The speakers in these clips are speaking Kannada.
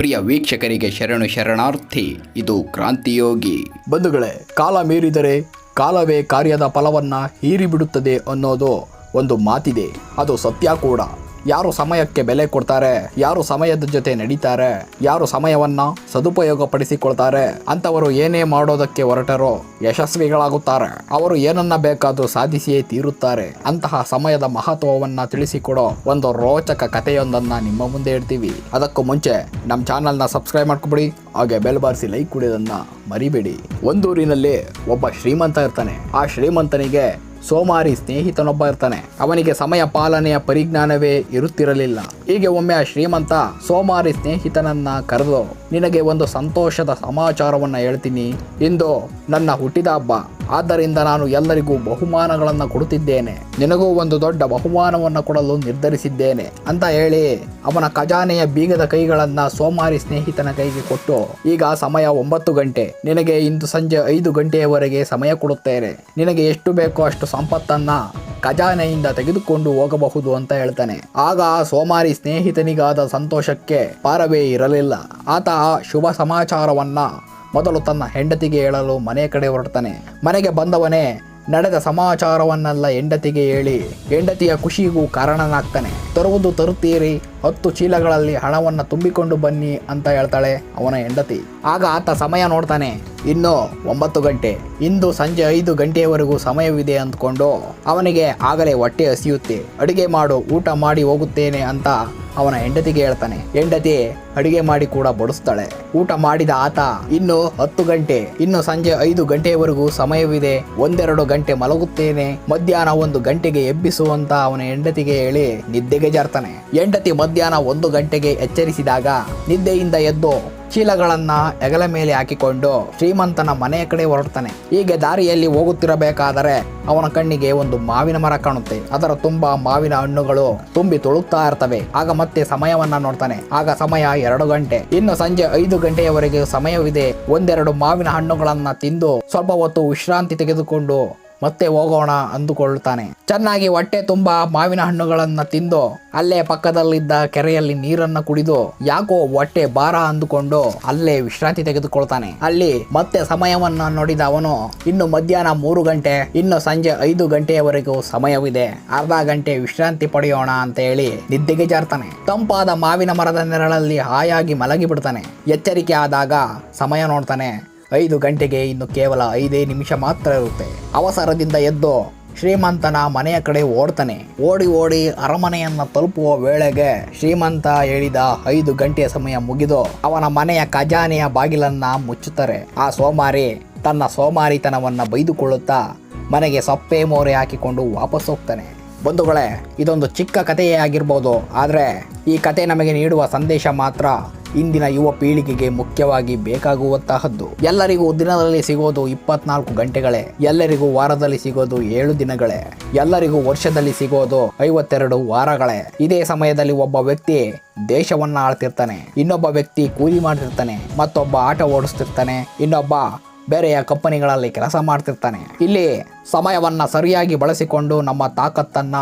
ಪ್ರಿಯ ವೀಕ್ಷಕರಿಗೆ ಶರಣು ಶರಣಾರ್ಥಿ, ಇದು ಕ್ರಾಂತಿಯೋಗಿ. ಬಂಧುಗಳೇ, ಕಾಲ ಮೀರಿದರೆ ಕಾಲವೇ ಕಾರ್ಯದ ಫಲವನ್ನ ಹೀರಿಬಿಡುತ್ತದೆ ಅನ್ನೋದು ಒಂದು ಮಾತಿದೆ. ಅದು ಸತ್ಯ ಕೂಡ. ಯಾರು ಸಮಯಕ್ಕೆ ಬೆಲೆ ಕೊಡ್ತಾರೆ? ಯಾರು ಸಮಯದ ಜೊತೆ ನಡೀತಾರೆ? ಯಾರು ಸಮಯವನ್ನ ಸದುಪಯೋಗ ಪಡಿಸಿಕೊಳ್ತಾರೆ ಅಂತವರು ಏನೇ ಮಾಡೋದಕ್ಕೆ ಹೊರಟರೋ ಯಶಸ್ವಿಗಳಾಗುತ್ತಾರೆ. ಅವರು ಏನನ್ನ ಬೇಕಾದರೂ ಸಾಧಿಸಿಯೇ ತೀರುತ್ತಾರೆ. ಅಂತಹ ಸಮಯದ ಮಹತ್ವವನ್ನ ತಿಳಿಸಿಕೊಡೋ ಒಂದು ರೋಚಕ ಕಥೆಯೊಂದನ್ನ ನಿಮ್ಮ ಮುಂದೆ ಇಡ್ತೀವಿ. ಅದಕ್ಕೂ ಮುಂಚೆ ನಮ್ಮ ಚಾನಲ್ನ ಸಬ್ಸ್ಕ್ರೈಬ್ ಮಾಡ್ಕೊಬಿಡಿ, ಹಾಗೆ ಬೆಲ್ ಬಾರಿಸಿ ಲೈಕ್ ಕುಡಿಯೋದನ್ನ ಮರಿಬೇಡಿ. ಒಂದೂರಿನಲ್ಲಿ ಒಬ್ಬ ಶ್ರೀಮಂತ ಇರ್ತಾನೆ. ಆ ಶ್ರೀಮಂತನಿಗೆ ಸೋಮಾರಿ ಸ್ನೇಹಿತನೊಬ್ಬ ಇರ್ತಾನೆ. ಅವನಿಗೆ ಸಮಯ ಪಾಲನೆಯ ಪರಿಜ್ಞಾನವೇ ಇರುತ್ತಿರಲಿಲ್ಲ. ಹೀಗೆ ಒಮ್ಮೆ ಆ ಶ್ರೀಮಂತ ಸೋಮಾರಿ ಸ್ನೇಹಿತನನ್ನ ಕರೆದು, ನಿನಗೆ ಒಂದು ಸಂತೋಷದ ಸಮಾಚಾರವನ್ನ ಹೇಳ್ತೀನಿ. ಇಂದು ನನ್ನ ಹುಟ್ಟಿದ ಹಬ್ಬ. ಆದ್ದರಿಂದ ನಾನು ಎಲ್ಲರಿಗೂ ಬಹುಮಾನಗಳನ್ನು ಕೊಡುತ್ತಿದ್ದೇನೆ. ನಿನಗೂ ಒಂದು ದೊಡ್ಡ ಬಹುಮಾನವನ್ನು ಕೊಡಲು ನಿರ್ಧರಿಸಿದ್ದೇನೆ. ಅಂತ ಹೇಳಿ ಅವನ ಖಜಾನೆಯ ಬೀಗದ ಕೈಗಳನ್ನ ಸೋಮಾರಿ ಸ್ನೇಹಿತನ ಕೈಗೆ ಕೊಟ್ಟು, ಈಗ ಸಮಯ ಒಂಬತ್ತು ಗಂಟೆ. ನಿನಗೆ ಇಂದು ಸಂಜೆ ಐದು ಗಂಟೆಯವರೆಗೆ ಸಮಯ ಕೊಡುತ್ತೇನೆ. ನಿನಗೆ ಎಷ್ಟು ಬೇಕೋ ಅಷ್ಟು ಸಂಪತ್ತನ್ನ ಖಜಾನೆಯಿಂದ ತೆಗೆದುಕೊಂಡು ಹೋಗಬಹುದು ಅಂತ ಹೇಳ್ತಾನೆ. ಆಗ ಸೋಮಾರಿ ಸ್ನೇಹಿತನಿಗಾದ ಸಂತೋಷಕ್ಕೆ ಪಾರವೇ ಇರಲಿಲ್ಲ. ಆತ ಶುಭ ಸಮಾಚಾರವನ್ನ ಮೊದಲು ತನ್ನ ಹೆಂಡತಿಗೆ ಹೇಳಲು ಮನೆ ಕಡೆ ಹೊರಡ್ತಾನೆ. ಮನೆಗೆ ಬಂದವನೇ ನಡೆದ ಸಮಾಚಾರವನ್ನೆಲ್ಲ ಹೆಂಡತಿಗೆ ಹೇಳಿ, ಹೆಂಡತಿಯ ಖುಷಿಗೂ ಕಾರಣನಾಗ್ತಾನೆ. ತರುವುದು ತರುತ್ತೀರಿ ಹತ್ತು ಚೀಲಗಳಲ್ಲಿ ಹಣವನ್ನು ತುಂಬಿಕೊಂಡು ಬನ್ನಿ ಅಂತ ಹೇಳ್ತಾಳೆ ಅವನ ಹೆಂಡತಿ. ಆಗ ಆತ ಸಮಯ ನೋಡ್ತಾನೆ, ಇನ್ನು ಒಂಬತ್ತು ಗಂಟೆ. ಇಂದು ಸಂಜೆ ಐದು ಗಂಟೆಯವರೆಗೂ ಸಮಯವಿದೆ ಅಂದ್ಕೊಂಡು ಅವನಿಗೆ ಆಗಲೇ ಹೊಟ್ಟೆ ಹಸಿಯುತ್ತೆ. ಅಡುಗೆ ಮಾಡು, ಊಟ ಮಾಡಿ ಹೋಗುತ್ತೇನೆ ಅಂತ ಅವನ ಹೆಂಡತಿಗೆ ಹೇಳ್ತಾನೆ. ಹೆಂಡತಿ ಅಡಿಗೆ ಮಾಡಿ ಕೂಡ ಬಡಿಸ್ತಾಳೆ. ಊಟ ಮಾಡಿದ ಆತ, ಇನ್ನು ಹತ್ತು ಗಂಟೆ. ಇನ್ನು ಸಂಜೆ ಐದು ಗಂಟೆಯವರೆಗೂ ಸಮಯವಿದೆ. ಒಂದೆರಡು ಗಂಟೆ ಮಲಗುತ್ತೇನೆ. ಮಧ್ಯಾಹ್ನ ಒಂದು ಗಂಟೆಗೆ ಎಬ್ಬಿಸುವಂತ ಅವನ ಹೆಂಡತಿಗೆ ಹೇಳಿ ನಿದ್ದೆಗೆ ಜಾರ್ತಾನೆ. ಹೆಂಡತಿ ಮಧ್ಯಾಹ್ನ ಒಂದು ಗಂಟೆಗೆ ಎಚ್ಚರಿಸಿದಾಗ ನಿದ್ದೆಯಿಂದ ಎದ್ದು ಚೀಲಗಳನ್ನ ಹೆಗಲ ಮೇಲೆ ಹಾಕಿಕೊಂಡು ಶ್ರೀಮಂತನ ಮನೆಯ ಕಡೆ ಹೊರಡ್ತಾನೆ. ಹೀಗೆ ದಾರಿಯಲ್ಲಿ ಹೋಗುತ್ತಿರಬೇಕಾದರೆ ಅವನ ಕಣ್ಣಿಗೆ ಒಂದು ಮಾವಿನ ಮರ ಕಾಣುತ್ತೆ. ಅದರ ತುಂಬಾ ಮಾವಿನ ಹಣ್ಣುಗಳು ತುಂಬಿ ತುಳುಕ್ತಾ ಇರ್ತವೆ. ಆಗ ಮತ್ತೆ ಸಮಯವನ್ನ ನೋಡ್ತಾನೆ. ಆಗ ಸಮಯ ಎರಡು ಗಂಟೆ. ಇನ್ನು ಸಂಜೆ ಐದು ಗಂಟೆಯವರೆಗೆ ಸಮಯವಿದೆ. ಒಂದೆರಡು ಮಾವಿನ ಹಣ್ಣುಗಳನ್ನ ತಿಂದು ಸ್ವಲ್ಪ ಹೊತ್ತು ವಿಶ್ರಾಂತಿ ತೆಗೆದುಕೊಂಡು ಮತ್ತೆ ಹೋಗೋಣ ಅಂದುಕೊಳ್ಳುತ್ತಾನೆ ಚೆನ್ನಾಗಿ ಹೊಟ್ಟೆ ತುಂಬಾ ಮಾವಿನ ಹಣ್ಣುಗಳನ್ನ ತಿಂದು, ಅಲ್ಲೇ ಪಕ್ಕದಲ್ಲಿದ್ದ ಕೆರೆಯಲ್ಲಿ ನೀರನ್ನ ಕುಡಿದು, ಯಾಕೋ ಹೊಟ್ಟೆ ಭಾರ ಅಂದುಕೊಂಡು ಅಲ್ಲೇ ವಿಶ್ರಾಂತಿ ತೆಗೆದುಕೊಳ್ತಾನೆ. ಅಲ್ಲಿ ಮತ್ತೆ ಸಮಯವನ್ನ ನೋಡಿದ ಅವನು, ಇನ್ನು ಮಧ್ಯಾಹ್ನ ಮೂರು ಗಂಟೆ, ಇನ್ನು ಸಂಜೆ ಐದು ಗಂಟೆಯವರೆಗೂ ಸಮಯವಿದೆ. ಅರ್ಧ ಗಂಟೆ ವಿಶ್ರಾಂತಿ ಪಡೆಯೋಣ ಅಂತ ಹೇಳಿ ನಿದ್ದೆಗೆ ಜಾರ್ತಾನೆ. ತಂಪಾದ ಮಾವಿನ ಮರದ ನೆರಳಲ್ಲಿ ಹಾಯಾಗಿ ಮಲಗಿ ಬಿಡ್ತಾನೆ ಎಚ್ಚರಿಕೆ ಆದಾಗ ಸಮಯ ನೋಡ್ತಾನೆ. ಐದು ಗಂಟೆಗೆ ಇನ್ನು ಕೇವಲ ಐದೇ ನಿಮಿಷ ಮಾತ್ರ ಇರುತ್ತೆ. ಅವಸರದಿಂದ ಎದ್ದು ಶ್ರೀಮಂತನ ಮನೆಯ ಕಡೆ ಓಡ್ತಾನೆ. ಓಡಿ ಓಡಿ ಅರಮನೆಯನ್ನ ತಲುಪುವ ವೇಳೆಗೆ ಶ್ರೀಮಂತ ಹೇಳಿದ ಐದು ಗಂಟೆಯ ಸಮಯ ಮುಗಿದು ಅವನ ಮನೆಯ ಖಜಾನೆಯ ಬಾಗಿಲನ್ನ ಮುಚ್ಚುತ್ತಾರೆ. ಆ ಸೋಮಾರಿ ತನ್ನ ಸೋಮಾರಿತನವನ್ನ ಬೈದುಕೊಳ್ಳುತ್ತಾ ಮನೆಗೆ ಸೊಪ್ಪೆ ಮೋರೆ ಹಾಕಿಕೊಂಡು ವಾಪಸ್ ಹೋಗ್ತಾನೆ. ಬಂಧುಗಳೇ, ಇದೊಂದು ಚಿಕ್ಕ ಕಥೆಯೇ ಆಗಿರ್ಬೋದು. ಆದರೆ ಈ ಕತೆ ನಮಗೆ ನೀಡುವ ಸಂದೇಶ ಮಾತ್ರ ಇಂದಿನ ಯುವ ಪೀಳಿಗೆಗೆ ಮುಖ್ಯವಾಗಿ ಬೇಕಾಗುವಂತಹದ್ದು. ಎಲ್ಲರಿಗೂ ದಿನದಲ್ಲಿ ಸಿಗೋದು ಇಪ್ಪತ್ನಾಲ್ಕು ಗಂಟೆಗಳೇ. ಎಲ್ಲರಿಗೂ ವಾರದಲ್ಲಿ ಸಿಗೋದು ಏಳು ದಿನಗಳೇ. ಎಲ್ಲರಿಗೂ ವರ್ಷದಲ್ಲಿ ಸಿಗೋದು ಐವತ್ತೆರಡು ವಾರಗಳೇ. ಇದೇ ಸಮಯದಲ್ಲಿ ಒಬ್ಬ ವ್ಯಕ್ತಿ ದೇಶವನ್ನ ಆಳ್ತಿರ್ತಾನೆ ಇನ್ನೊಬ್ಬ ವ್ಯಕ್ತಿ ಕೂಲಿ ಮಾಡ್ತಿರ್ತಾನೆ. ಮತ್ತೊಬ್ಬ ಆಟ ಓಡಿಸ್ತಿರ್ತಾನೆ. ಇನ್ನೊಬ್ಬ ಬೇರೆಯ ಕಂಪನಿಗಳಲ್ಲಿ ಕೆಲಸ ಮಾಡ್ತಿರ್ತಾನೆ. ಇಲ್ಲಿ ಸಮಯವನ್ನ ಸರಿಯಾಗಿ ಬಳಸಿಕೊಂಡು ನಮ್ಮ ತಾಕತ್ತನ್ನ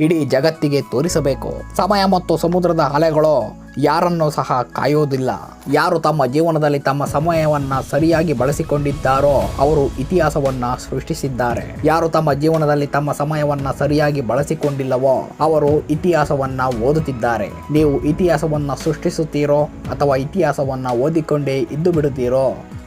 ಇಡೀ ಜಗತ್ತಿಗೆ ತೋರಿಸಬೇಕು. ಸಮಯ ಮತ್ತು ಸಮುದ್ರದ ಅಲೆಗಳು ಯಾರನ್ನು ಸಹ ಕಾಯೋದಿಲ್ಲ. ಯಾರು ತಮ್ಮ ಜೀವನದಲ್ಲಿ ತಮ್ಮ ಸಮಯವನ್ನ ಸರಿಯಾಗಿ ಬಳಸಿಕೊಂಡಿದ್ದಾರೋ ಅವರು ಇತಿಹಾಸವನ್ನ ಸೃಷ್ಟಿಸಿದ್ದಾರೆ. ಯಾರು ತಮ್ಮ ಜೀವನದಲ್ಲಿ ತಮ್ಮ ಸಮಯವನ್ನ ಸರಿಯಾಗಿ ಬಳಸಿಕೊಂಡಿಲ್ಲವೋ ಅವರು ಇತಿಹಾಸವನ್ನ ಓದುತ್ತಿದ್ದಾರೆ. ನೀವು ಇತಿಹಾಸವನ್ನ ಸೃಷ್ಟಿಸುತ್ತೀರೋ ಅಥವಾ ಇತಿಹಾಸವನ್ನ ಓದಿಕೊಂಡೇ ಇದ್ದು ಬಿಡುತ್ತೀರೋ